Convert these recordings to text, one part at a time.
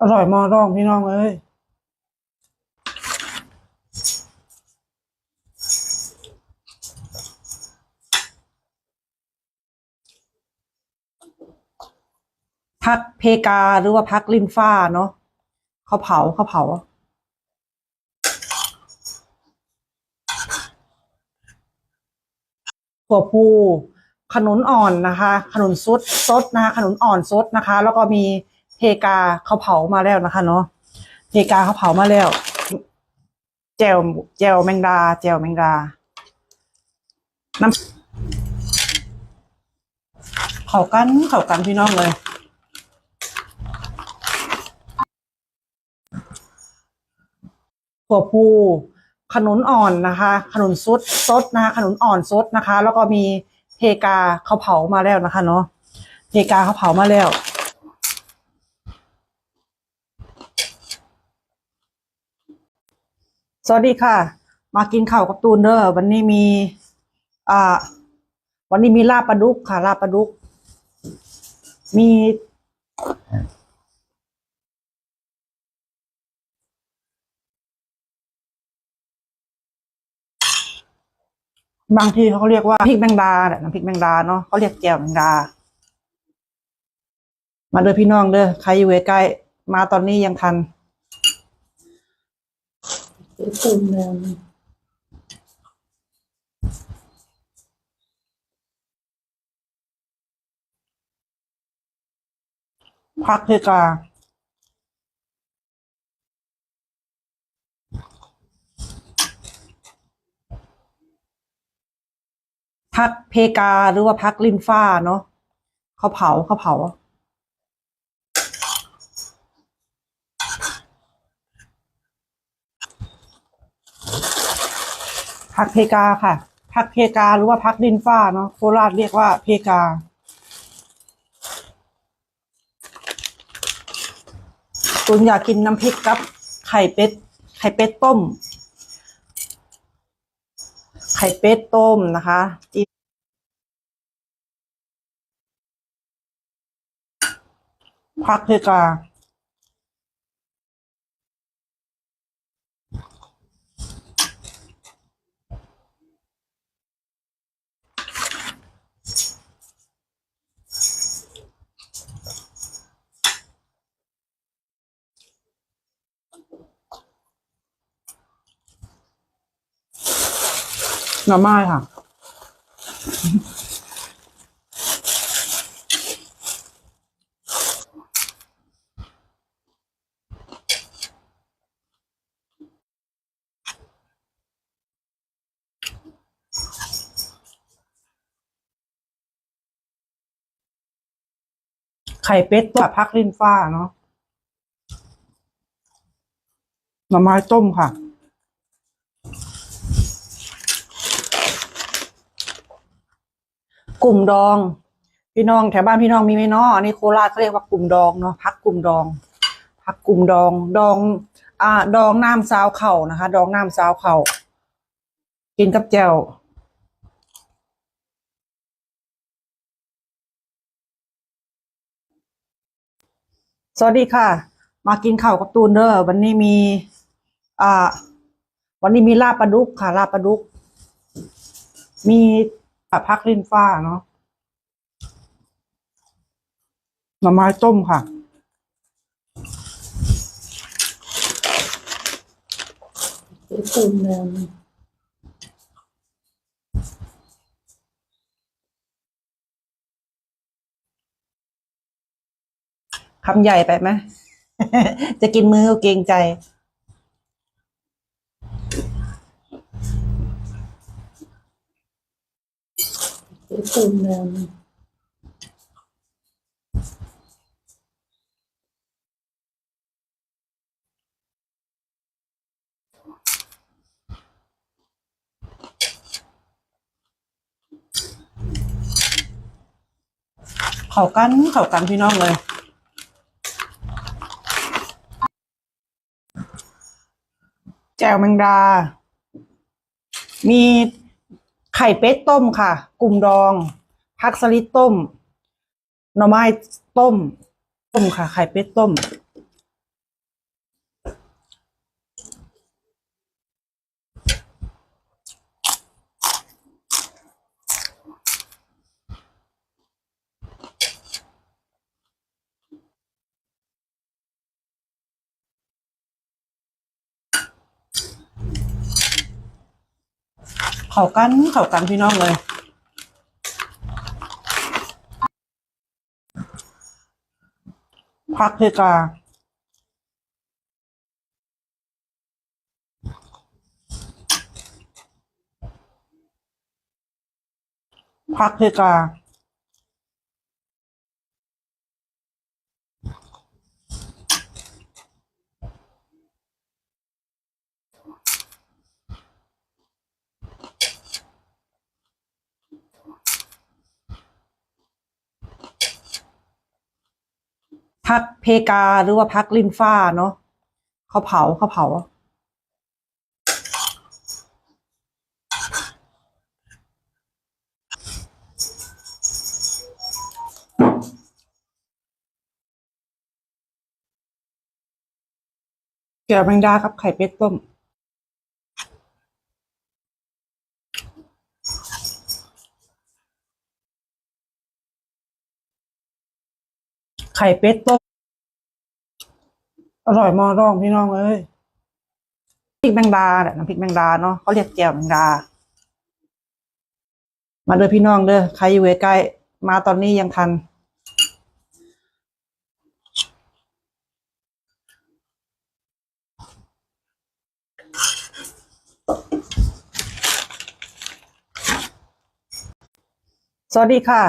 อร่อยมอร่องพี่น้องเอ้ยพักเพกาหรือว่าพักลินฟ้าเนาะเขาเผาเขาเผา ถั่วพูขนุนอ่อนนะคะ ขนุนซดซดนะคะขนุนอ่อนซดนะคะ แล้วก็มี กาเขาเผามาแล้วนะคะ เนาะเพกาเขาเผามาแล้ว แจวแจวแมงดา แจวแมงดา น้ำเขากันเขากันพี่น้องเลยถั่วพูขนุนอ่อนนะคะ ขนุนซุดซดนะคะ ขนุนอ่อนซดนะคะ แล้วก็มีเพกาเขาเผามาแล้วนะคะ เนาะเพกาเขาเผามาแล้ว สวัสดีค่ะ มากินข้าวกับตูนเด้อวันนี้มี อ่า วันนี้มีลาบปลาดุกค่ะ ลาบปลาดุก มี บางทีเขาเรียกว่าพริกแมงดาแหละน้ำพริกแมงดาเนาะเขาเรียกแจ่วแมงดา มาเด้อพี่น้องเด้อใครอยู่ใกล้มาตอนนี้ยังทัน ตุ่มเลยพักเพกาพักเพกาหรือว่าพักลินฟ้าเนาะเขาเผาเขาเผา พักเพกาค่ะพักเพกาหรือว่าพักลินฟ้าเนาะโคราชเรียกว่าเพกาตุนอยากกินน้ำพริกกับไข่เป็ด ไข่เป็ดต้ม ไข่เป็ดต้มนะคะจิ้มพักเพกา หน่อไม้ค่ะ ไข่เป็ดตัวพักลินฟ้าเนาะหน่อไม้ต้มค่ะ กลุ่มดอง พี่น้องแถวบ้านพี่น้องมีไหมเนาะอันนี้โคราชเขาเรียกว่ากลุ่มดองเนาะพักกลุ่มดอง พักกลุ่มดอง ดอง อ่า ดองน้ำซาวเข่านะคะ ดองน้ำซาวเข่ากินกับแจ่วสวัสดีค่ะ มากินข้าวกับตูนเด้อวันนี้มี อ่า วันนี้มีลาบปลาดุกค่ะลาบปลาดุก มี พักลินฟ้าเนาะหน่อไม้ต้มค่ะตุ่มเลยคำใหญ่ไปไหม จะกินมือก็เกรงใจ เลยเข้ากันเข้ากันพี่น้องเลยแจ่วแมงดา มี ไข่เป็ดต้มค่ะกลุ่มดอง พักสลิดต้ม หน่อไม้ต้ม ต้มค่ะ ไข่เป็ดต้ม เขากันเขากันพี่น้องเลยพักเพกาพักเพกา พักเพกาหรือว่าพักลินฟ้าเนาะเขาเผาเขาเผา แกะแมงดากับไข่เป็ดต้ม ไข่เป็ดต้มอร่อยมอร่องพี่น้องเอ้ยพริกแมงดาเนี่ยน้ำพริกแมงดาเนาะเขาเรียกแจ่วแมงดา มาเด้อพี่น้องเด้อใครอยู่ใกล้มาตอนนี้ยังทันสวัสดีค่ะ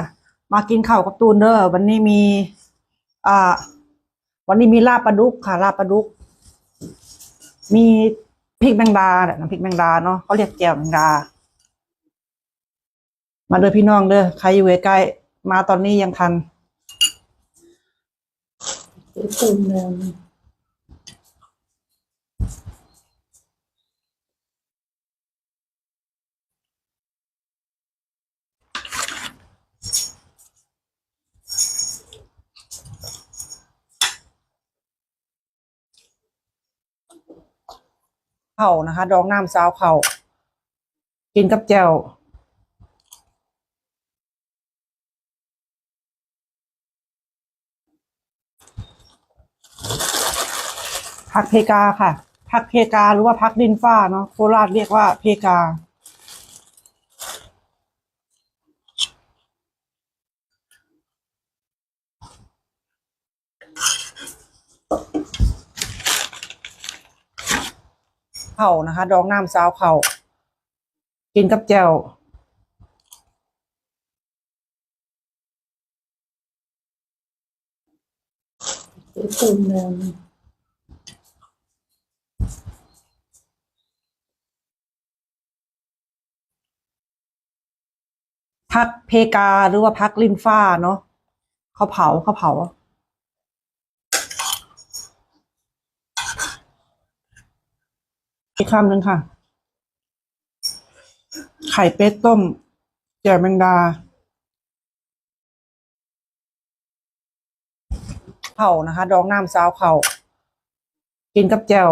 มากินข้าวกับตูนเด้อวันนี้มี อ่า วันนี้มีลาบปลาดุกค่ะ ลาบปลาดุก มีพริกแมงดาเนี่ยน้ำพริกแมงดาเนาะเขาเรียกแจ่วแมงดา มาเด้อพี่น้องเด้อใครอยู่ใกล้มาตอนนี้ยังทันเติมแนว เข่านะคะ ดองน้ำซาวเข่ากินกับแจ่วผักเพกาค่ะผักเพกาหรือว่าผักดินฟ้าเนาะโคราชเรียกว่าเพกา เข่านะคะ ดองน้ำซาวเข่ากินกับแจ่วเดี๋ยวตุ่มแนวนี้ผักเพกาหรือว่าผักลินฟ้าเนาะเขาเผาเขาเผา อีกคำหนึ่งค่ะ ไข่เป็ดต้มแจ่วแมงดาเผานะคะ ดองน้ำซาวเข่ากินกับแจ่ว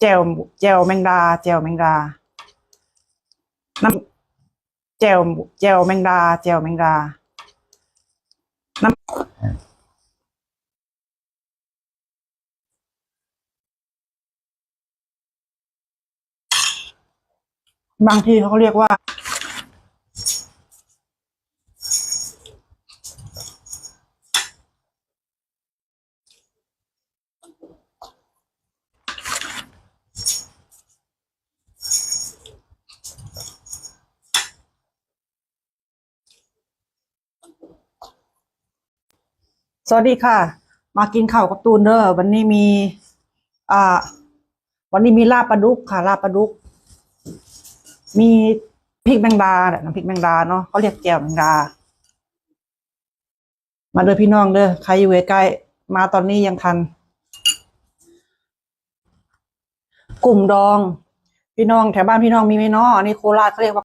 แจ่วแจ่วแมงดา แจ่วแมงดา น้ำแจ่วแจ่วแมงดา แจ่วแมงดา น้ำบางทีเขาเรียกว่า สวัสดีค่ะ มากินข้าวกับตูนเด้อวันนี้มี อ่า วันนี้มีลาบปลาดุกค่ะลาบปลาดุก มีพริกแมงดาเนี่ยน้ำพริกแมงดาเนาะเขาเรียกแจ่วแมงดา มาเด้อพี่น้องเด้อใครอยู่ใกล้มาตอนนี้ยังทัน กลุ่มดอง พี่น้องแถวบ้านพี่น้องมีไหมเนาะอันนี้โคราชเขาเรียกว่า